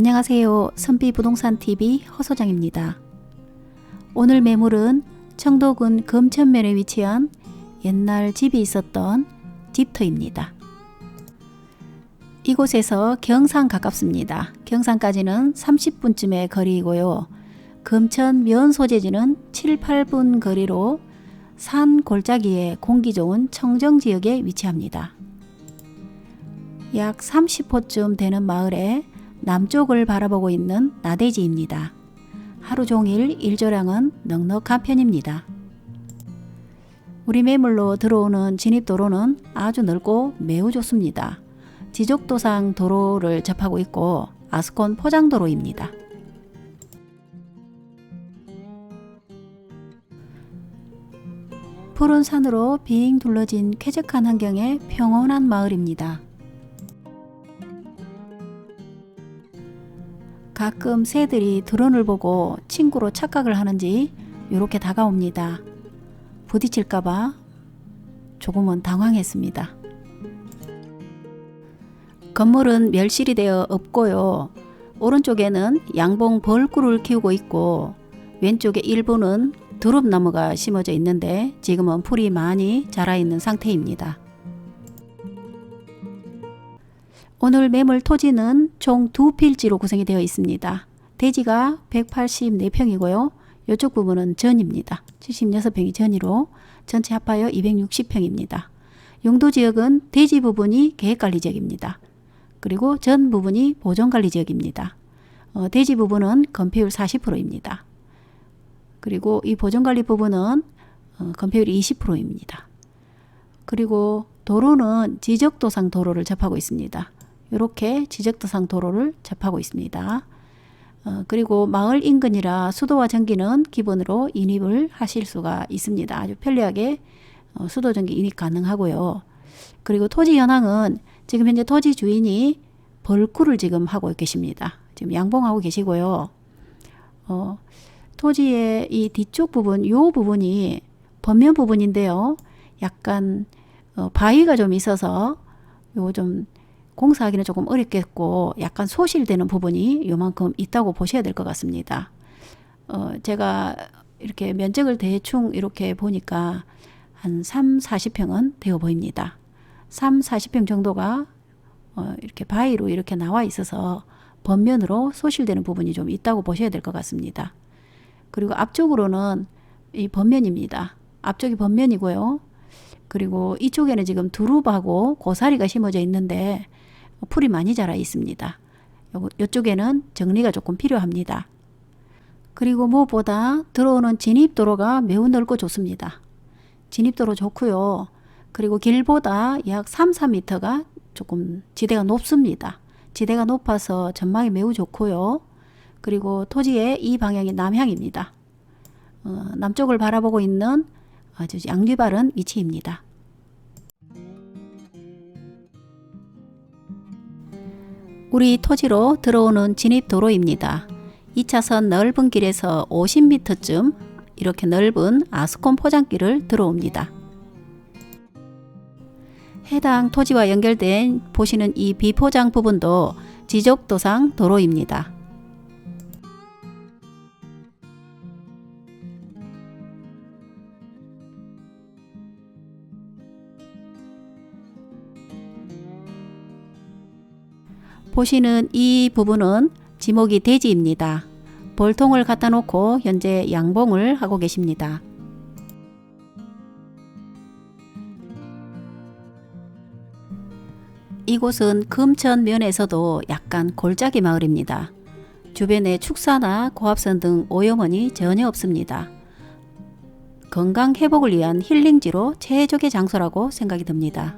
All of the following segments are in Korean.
안녕하세요. 선비부동산TV 허소장입니다. 오늘 매물은 청도군 금천면에 위치한 옛날 집이 있었던 집터입니다. 이곳에서 경산 가깝습니다. 경산까지는 30분쯤의 거리이고요. 금천 면 소재지는 7, 8분 거리로 산 골짜기에 공기 좋은 청정 지역에 위치합니다. 약 30호쯤 되는 마을에 남쪽을 바라보고 있는 나대지입니다. 하루 종일 일조량은 넉넉한 편입니다. 우리 매물로 들어오는 진입도로는 아주 넓고 매우 좋습니다. 지적도상 도로를 접하고 있고 아스콘 포장도로입니다. 푸른 산으로 빙 둘러진 쾌적한 환경의 평온한 마을입니다. 가끔 새들이 드론을 보고 친구로 착각을 하는지 이렇게 다가옵니다. 부딪힐까봐 조금은 당황했습니다. 건물은 멸실이 되어 없고요. 오른쪽에는 양봉 벌꿀을 키우고 있고 왼쪽에 일부는 두릅나무가 심어져 있는데 지금은 풀이 많이 자라 있는 상태입니다. 오늘 매물 토지는 총 두 필지로 구성이 되어 있습니다. 대지가 184평이고요. 이쪽 부분은 전입니다. 76평이 전이로 전체 합하여 260평입니다. 용도 지역은 대지 부분이 계획관리 지역입니다. 그리고 전 부분이 보존관리 지역입니다. 어, 대지 부분은 건폐율 40%입니다. 그리고 이 보존관리 부분은 어, 건폐율이 20%입니다. 그리고 도로는 지적도상 도로를 접하고 있습니다. 이렇게 지적도상 도로를 접하고 있습니다. 어, 그리고 마을 인근이라 수도와 전기는 기본으로 인입을 하실 수가 있습니다. 아주 편리하게 어, 수도 전기 인입 가능하고요. 그리고 토지 현황은 지금 현재 토지 주인이 벌꿀을 지금 하고 계십니다. 지금 양봉하고 계시고요. 어, 토지의 이 뒤쪽 부분, 요 부분이 번면 부분인데요. 약간 어, 바위가 좀 있어서 요좀 공사하기는 조금 어렵겠고 약간 소실되는 부분이 요만큼 있다고 보셔야 될 것 같습니다. 어, 제가 이렇게 면적을 대충 이렇게 보니까 한 3, 40평은 되어 보입니다. 3, 40평 정도가 어, 이렇게 바위로 이렇게 나와 있어서 번면으로 소실되는 부분이 좀 있다고 보셔야 될 것 같습니다. 그리고 앞쪽으로는 이 번면입니다. 앞쪽이 번면이고요. 그리고 이쪽에는 지금 두릅하고 고사리가 심어져 있는데 풀이 많이 자라 있습니다. 이쪽에는 정리가 조금 필요합니다. 그리고 무엇보다 들어오는 진입도로가 매우 넓고 좋습니다. 진입도로 좋고요. 그리고 길보다 약 3, 4m가 조금 지대가 높습니다. 지대가 높아서 전망이 매우 좋고요. 그리고 토지의 이 방향이 남향입니다. 어, 남쪽을 바라보고 있는 아주 양귀바른 위치입니다. 우리 토지로 들어오는 진입 도로입니다. 2차선 넓은 길에서 50m쯤 이렇게 넓은 아스콘 포장길을 들어옵니다. 해당 토지와 연결된 보시는 이 비포장 부분도 지적도상 도로입니다. 보시는 이 부분은 지목이 대지입니다. 볼통을 갖다 놓고 현재 양봉을 하고 계십니다. 이곳은 금천면에서도 약간 골짜기 마을입니다. 주변에 축사나 고압선 등 오염원이 전혀 없습니다. 건강 회복을 위한 힐링지로 최적의 장소라고 생각이 듭니다.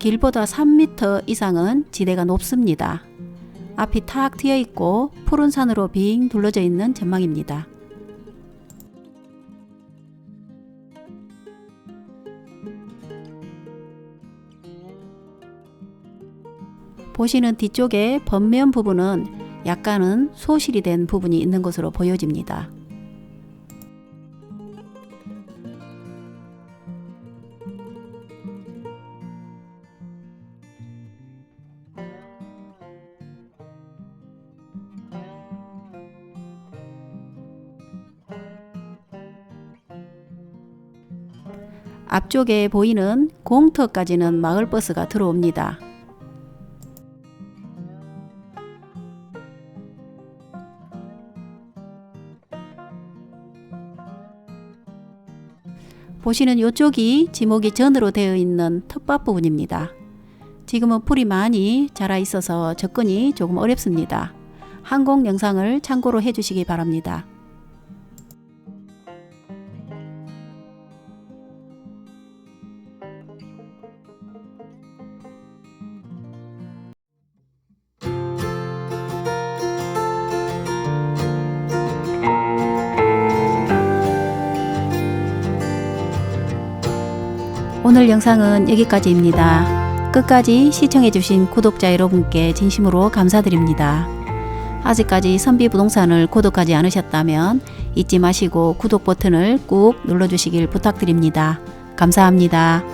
길보다 3m 이상은 지대가 높습니다. 앞이 탁 트여 있고 푸른 산으로 빙 둘러져 있는 전망입니다. 보시는 뒤쪽의 번면 부분은 약간은 소실이 된 부분이 있는 것으로 보여집니다. 앞쪽에 보이는 공터까지는 마을버스가 들어옵니다. 보시는 이쪽이 지목이 전으로 되어 있는 텃밭 부분입니다. 지금은 풀이 많이 자라 있어서 접근이 조금 어렵습니다. 항공 영상을 참고로 해주시기 바랍니다. 오늘 영상은 여기까지입니다. 끝까지 시청해주신 구독자 여러분께 진심으로 감사드립니다. 아직까지 선비부동산을 구독하지 않으셨다면 잊지 마시고 구독 버튼을 꾹 눌러주시길 부탁드립니다. 감사합니다.